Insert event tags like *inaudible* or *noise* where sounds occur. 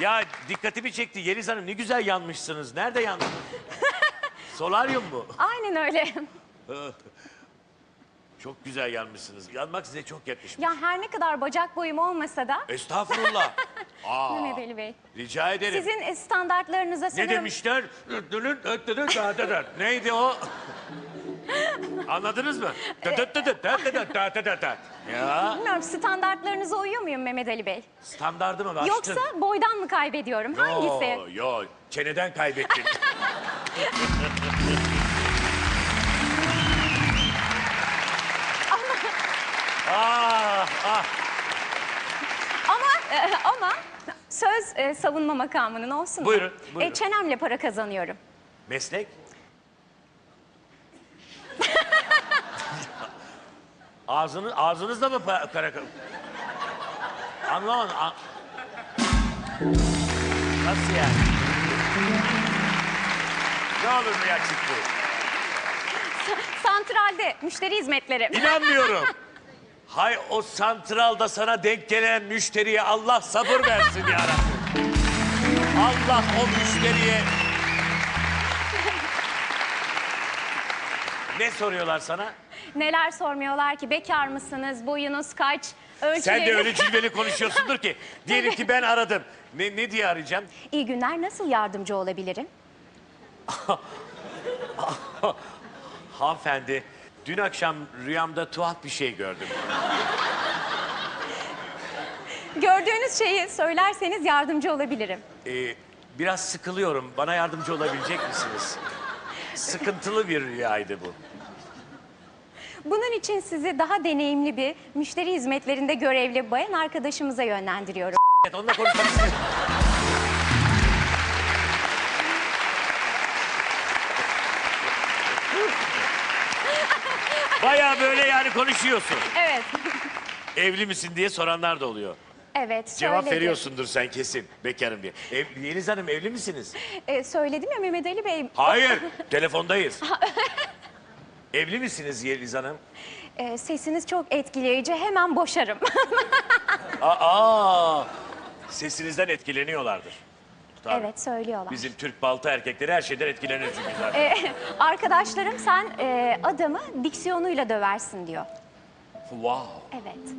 Ya dikkatimi çekti. Yeliz Hanım ne güzel yanmışsınız. Nerede yandınız? *laughs* Solaryum mu? Aynen öyle. *laughs* Çok güzel yanmışsınız. Yanmak size çok yakışmış. Ya her ne kadar bacak boyum olmasa da Estağfurullah. *laughs* Aa, Mehmet Ali Bey. rica ederim. Sizin standartlarınıza Ne sanırım... demişler? Neydi o? Anladınız mı? *laughs* Ya Bilmiyorum standartlarınıza uyuyor muyum Mehmet Ali Bey? standardımı mı aştın? Yoksa boydan mı kaybediyorum? Hangisi? Yo, yo, çeneden kaybettin. *laughs* ah, ah. Ama e, ama söz e, savunma makamının olsun mu? Buyurun, buyurun. E, çenemle para kazanıyorum. Meslek? Ağzını, ağzınızla mı pa- kara... Anlamadım. an- Nasıl yani? Ne olur mu ya çıktı? Santralde müşteri hizmetleri. İnanmıyorum. *laughs* Hay o santralda sana denk gelen müşteriye Allah sabır versin ya. Allah o müşteriye... Ne soruyorlar sana? Neler sormuyorlar ki? Bekar mısınız? Boyunuz kaç? Sen de öyle *laughs* cilveli konuşuyorsundur ki. Diyelim ki ben aradım. Ne, ne diye arayacağım? İyi günler. Nasıl yardımcı olabilirim? *laughs* Hanımefendi, dün akşam rüyamda tuhaf bir şey gördüm. Gördüğünüz şeyi söylerseniz yardımcı olabilirim. Ee, biraz sıkılıyorum. Bana yardımcı olabilecek misiniz? Sıkıntılı bir rüyaydı bu. Bunun için sizi daha deneyimli bir müşteri hizmetlerinde görevli bayan arkadaşımıza yönlendiriyorum. Evet, onunla konuşmak istiyorum. Baya böyle yani konuşuyorsun. Evet. Evli misin diye soranlar da oluyor. Evet, Cevap söyledim. veriyorsundur sen kesin. Bekarım diye. Ev, Yeliz Hanım evli misiniz? Ee, söyledim ya Mehmet Ali Bey. Hayır, *laughs* telefondayız. *laughs* evli misiniz Yeliz Hanım? Ee, sesiniz çok etkileyici. Hemen boşarım. *laughs* Aa, sesinizden etkileniyorlardır. Tabii. evet, söylüyorlar. Bizim Türk balta erkekleri her şeyden etkilenir çünkü zaten. Ee, arkadaşlarım sen e, adamı diksiyonuyla döversin diyor. Wow. Evet.